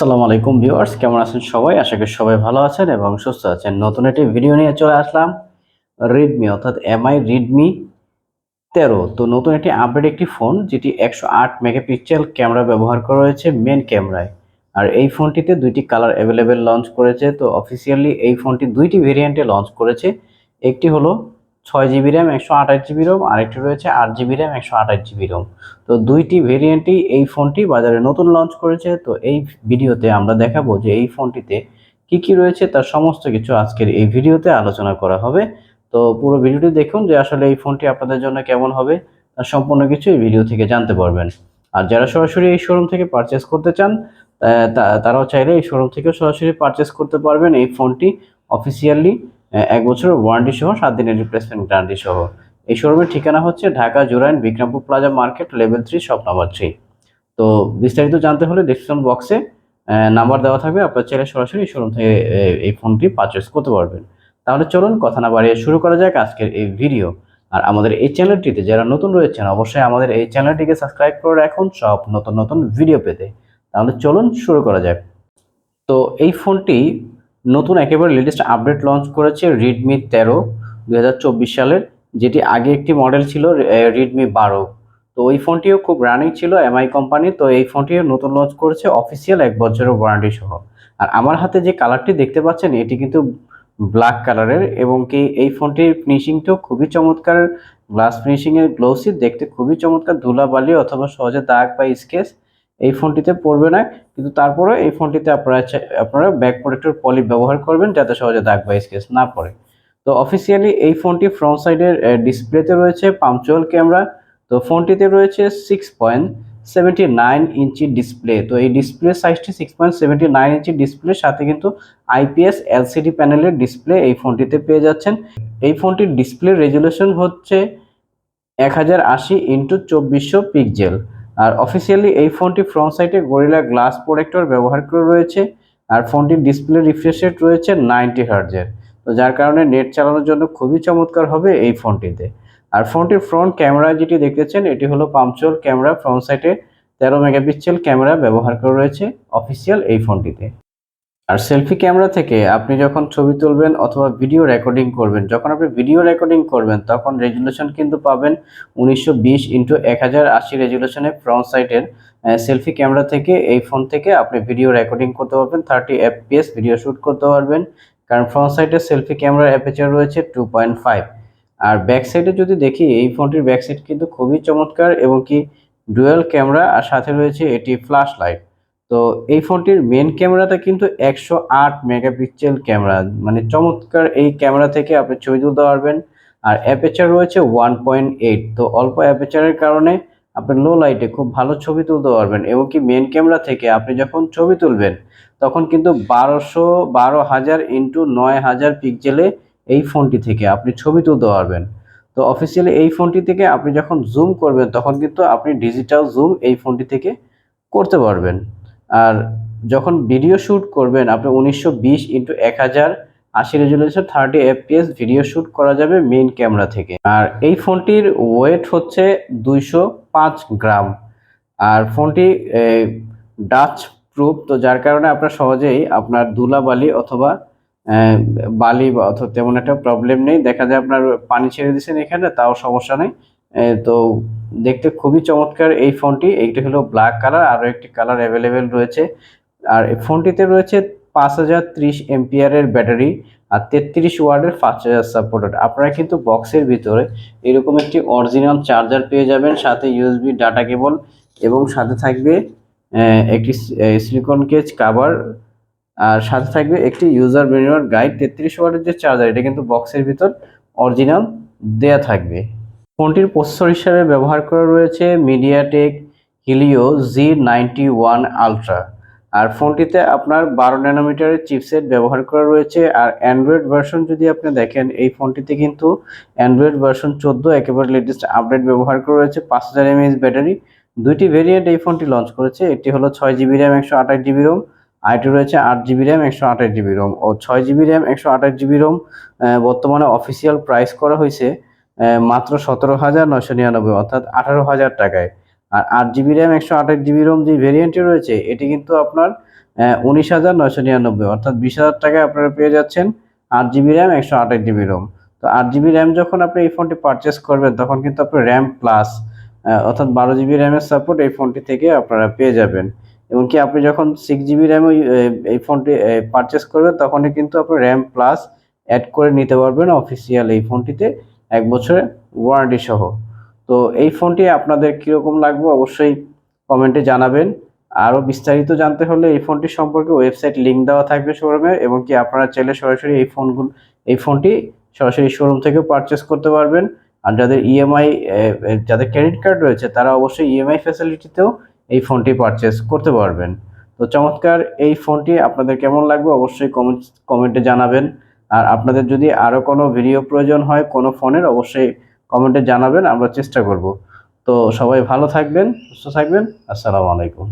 আসসালামু আলাইকুম ভিউয়ার্স, কেমন আছেন সবাই? আশা করি সবাই ভালো আছেন এবং সুস্থ আছেন। নতুন একটি ভিডিও নিয়ে চলে আসলাম রেডমি অর্থাৎ এমআই রেডমি তেরো। তো নতুন একটি আপডেট একটি ফোন যেটি একশো আট মেগাপিক্সেল ক্যামেরা ব্যবহার করা হয়েছে মেন ক্যামেরায় আর এই ফোনটিতে দুইটি কালার অ্যাভেলেবেল লঞ্চ করেছে। তো অফিসিয়ালি এই ফোনটি দুইটি ভেরিয়েন্টে লঞ্চ করেছে। একটি হলো ছয় জিবি র্যাম একশো আঠাশ জিবি রোম আরেকটি রয়েছে আট জিবি র্যাম একশো আঠাশ জিবি রোম তো দুইটি ভেরিয়েন্টই এই ফোনটি বাজারে নতুন লঞ্চ করেছে। তো এই ভিডিওতে আমরা দেখাবো যে এই ফোনটিতে কি কি রয়েছে, তার সমস্ত কিছু আজকের এই ভিডিওতে আলোচনা করা হবে। তো পুরো ভিডিওটি দেখুন যে আসলে এই ফোনটি আপনাদের জন্য কেমন হবে, তার সম্পূর্ণ কিছু এই ভিডিও থেকে জানতে পারবেন। আর যারা সরাসরি এই শোরুম থেকে পারচেস করতে চান তারাও চাইলে এই শোরুম থেকে সরাসরি পারচেস করতে পারবেন এই ফোনটি অফিসিয়ালি এক বছরের ওয়ারেন্টি সহ সাত দিনের রিপ্লেসমেন্ট গ্যারান্টি সহ। এই শোরুমের ঠিকানা হচ্ছে Dhaka, Jurain, Bikrampur plaza market level three shop number three তো বিস্তারিত জানতে হলে ডিসক্রিপশন বক্সে নাম্বার দেওয়া থাকবে। আপনার চাইলে সরাসরি শোরুম থেকে এই ফোনটি পারচেস করতে পারবেন। তাহলে চলুন কথা না বাড়িয়ে শুরু করা যাক আজকের এই ভিডিও আর আমাদের এই চ্যানেলটিতে যারা নতুন রয়েছেন, অবশ্যই আমাদের এই চ্যানেলটিকে সাবস্ক্রাইব করে রাখুন সব নতুন নতুন ভিডিও পেতে। তাহলে চলুন শুরু করা যাক। তো এই ফোনটি নতুন একেবারে লেটেস্ট আপডেট লঞ্চ করেছে রেডমি তেরো দুই সালের, যেটি আগে একটি মডেল ছিল রেডমি বারো। তো ওই ফোনটিও খুব রানিং ছিল এমআই কোম্পানি তো এই ফোনটিও নতুন লঞ্চ করেছে অফিসিয়াল এক বছরের ওয়ারেন্টি সহ। আর আমার হাতে যে কালারটি দেখতে পাচ্ছেন, এটি কিন্তু ব্ল্যাক কালারের এবং কি এই ফোনটির ফিনিশিংটাও খুবই চমৎকার। গ্লাস ফিনিশিংয়ের গ্লোসি দেখতে খুবই চমৎকার, ধুলাবালি অথবা সহজে দাগ বা স্কেচ। এই ফোনটিতে পড়বে না, কিন্তু তারপরে এই ফোনটিতে আপনারা আপনারা ব্যাক প্রোটেক্টর পলি ব্যবহার করবেন যাতে সহজে দাগ বা স্কেচ না পড়ে। তো অফিসিয়ালি এই ফোনটি ফ্রন্ট সাইডের ডিসপ্লেতে রয়েছে পাঞ্চুয়াল ক্যামেরা তো ফোনটিতে রয়েছে six point seventy nine inch display তো এই display সাইজটি six point seventy nine inch ডিসপ্লের সাথে কিন্তু আইপিএস এলসিডি প্যানেলের ডিসপ্লে এই ফোনটিতে পেয়ে যাচ্ছেন। এই ফোনটির ডিসপ্লে রেজুলেশন হচ্ছে এক হাজার আশি ইন্টু চব্বিশশো পিক্সেল আর অফিসিয়ালি এই ফোনটি ফ্রন্ট সাইডে গরিলা গ্লাস প্রোটেক্টর ব্যবহার করে রয়েছে। আর ফোনটির ডিসপ্লে রিফ্রেশ রেট রয়েছে নাইনটি হার্জের তো যার কারণে নেট চালানোর জন্য খুবই চমৎকার হবে এই ফোনটিতে। আর ফোনটির ফ্রন্ট ক্যামেরা যেটি দেখতেছেন, এটি হলো পাম্পচুয়াল ক্যামেরা ফ্রন্ট সাইডে তেরো মেগাপিক্সেল ক্যামেরা ব্যবহার করে রয়েছে অফিসিয়াল এই ফোনটিতে। আর সেলফি ক্যামেরা থেকে আপনি যখন ছবি তুলবেন অথবা ভিডিও রেকর্ডিং করবেন, যখন আপনি ভিডিও রেকর্ডিং করবেন, তখন রেজুলেশন কিন্তু পাবেন উনিশশো বিশ ইন্টু এক হাজার আশি রেজুলেশনের ফ্রন্ট সাইডের সেলফি ক্যামেরা থেকে এই ফোন থেকে আপনি ভিডিও রেকর্ডিং করতে পারবেন, থার্টি এফপিএস ভিডিও শ্যুট করতে পারবেন। কারণ ফ্রন্ট সাইডে সেলফি ক্যামেরার অ্যাপেচার রয়েছে টু পয়েন্ট ফাইভ। আর ব্যাক সাইডে যদি দেখি, এই ফোনটির ব্যাক সাইড কিন্তু খুবই চমৎকার এবং কি ডুয়েল ক্যামেরা আর সাথে রয়েছে এটি ফ্ল্যাশ লাইট। তো এই ফোনটির মেন ক্যামেরাটা কিন্তু একশো আট মেগাপিক্সেল ক্যামেরা মানে চমৎকার এই ক্যামেরা থেকে আপনি ছবি তুলতে পারবেন। আর অ্যাপেচার রয়েছে ওয়ান পয়েন্ট এইট তো অল্প অ্যাপেচারের কারণে আপনি লো লাইটে খুব ভালো ছবি তুলতে পারবেন। এবং কি মেন ক্যামেরা থেকে আপনি যখন ছবি তুলবেন, তখন কিন্তু বারোশো বারো হাজার ইন্টু নয় হাজার পিক্সেলে এই ফোনটি থেকে আপনি ছবি তুলতে পারবেন। তো অফিসিয়ালি এই ফোনটি থেকে আপনি যখন জুম করবেন, তখন কিন্তু আপনি ডিজিটাল জুম এই ফোনটি থেকে করতে পারবেন। আর যখন ভিডিও শ্যুট করবেন, আপনি উনিশশো বিশ ইন্টু এক হাজার আশি resolution thirty FPS video shoot করা যাবে মেইন ক্যামেরা থেকে। আর এই ফোনটির ওয়েট হচ্ছে দুইশো পাঁচ গ্রাম। আর ফোনটি ডাচ প্রুফ তো যার কারণে আপনার সহজেই আপনার ধুলাবালি অথবা বালি বা অথবা তেমন একটা প্রবলেম নেই। দেখা যায় আপনার পানি ছেড়ে দিয়েছেন এখানে, তাও সমস্যা নেই। তো দেখতে খুবই চমৎকার এই ফোনটি। এইটি হলো ব্ল্যাক কালার আরও একটি কালার অ্যাভেলেবেল রয়েছে। আর এই ফোনটিতে রয়েছে পাঁচ হাজার ত্রিশ এমপিয়ারের ব্যাটারি আর তেত্রিশ ওয়ার্ডের ফাস্ট চার্জার সাপোর্টেড আপনারা কিন্তু বক্সের ভিতরে এরকম একটি অরিজিনাল চার্জার পেয়ে যাবেন, সাথে ইউএসবি ডাটা কেবল এবং সাথে থাকবে একটি সিলিকন কেজ কাভার আর সাথে থাকবে একটি ইউজার ম্যানুয়াল গাইড তেত্রিশ ওয়াটের যে চার্জার এটা কিন্তু বক্সের ভিতর অরিজিনাল দেয়া থাকবে। ফোনটির প্রসেসর হিসাবে ব্যবহার করা রয়েছে MediaTek Helio G ninety one ultra আর ফোনটিতে আপনার বারো ন্যানোমিটারের চিপসেট ব্যবহার করা রয়েছে। আর অ্যান্ড্রয়েড ভার্সন যদি আপনি দেখেন, এই ফোনটিতে কিন্তু অ্যান্ড্রয়েড ভার্সন চোদ্দ একেবারে লেটেস্ট আপডেট ব্যবহার করা রয়েছে, পাঁচ হাজার এমএএইচ ব্যাটারি দুইটি ভেরিয়েন্ট এই ফোনটি লঞ্চ করেছে। একটি হলো ছয় জিবি র্যাম একশো আঠাশ জিবি রোম আরেকটি রয়েছে আট জিবি র্যাম একশো আঠাশ জিবি রোম ও ছয় জিবি র্যাম একশো আঠাশ জিবি রোম বর্তমানে অফিসিয়াল প্রাইস করা হয়েছে মাত্র সতেরো হাজার নশো নিরানব্বই, অর্থাৎ আঠারো হাজার টাকায়। আর আট জিবি র্যাম একশো আঠাশ জিবি রোম যে ভেরিয়েন্টটি রয়েছে, এটি কিন্তু আপনার উনিশ হাজার নয়শো নিরানব্বই, অর্থাৎ বিশ হাজার টাকায় আপনারা পেয়ে যাচ্ছেন আট জিবি র্যাম একশো আঠাশ জিবি রোম তো আট জিবি র্যাম যখন আপনি এই ফোনটি পারচেস করবেন, তখন কিন্তু আপনি র্যাম প্লাস অর্থাৎ বারো জিবি র্যামের সাপোর্ট এই ফোনটি থেকে আপনারা পেয়ে যাবেন। এবং কি আপনি যখন সিক্স জিবি র্যাম এই ফোনটি পারচেস করবেন, তখনই কিন্তু আপনি র্যাম প্লাস অ্যাড করে নিতে পারবেন অফিসিয়াল এই ফোনটিতে এক বছরের ওয়ারেন্টি সহ। তো এই ফোনটি আপনাদের কীরকম লাগবে অবশ্যই কমেন্টে জানাবেন। আরও বিস্তারিত জানতে হলে এই ফোনটি সম্পর্কে ওয়েবসাইট লিঙ্ক দেওয়া থাকবে শোরুমে এবং কি আপনারা চাইলে সরাসরি এই ফোনগুলো এই ফোনটি সরাসরি শোরুম থেকে পারচেস করতে পারবেন। আর যাদের ইএমআই যাদের ক্রেডিট কার্ড রয়েছে, তারা অবশ্যই ইএমআই ফ্যাসিলিটিতেও এই ফোনটি পারচেস করতে পারবেন। তো চমৎকার, এই ফোনটি আপনাদের কেমন লাগবে অবশ্যই কমেন্ট কমেন্টে জানাবেন। আর আপনাদের যদি আরও কোনো ভিডিও প্রয়োজন হয় কোনো ফোনের, অবশ্যই কমেন্টে জানাবেন, আমরা চেষ্টা করব। তো সবাই ভালো থাকবেন, সুস্থ থাকবেন, আসসালামু আলাইকুম।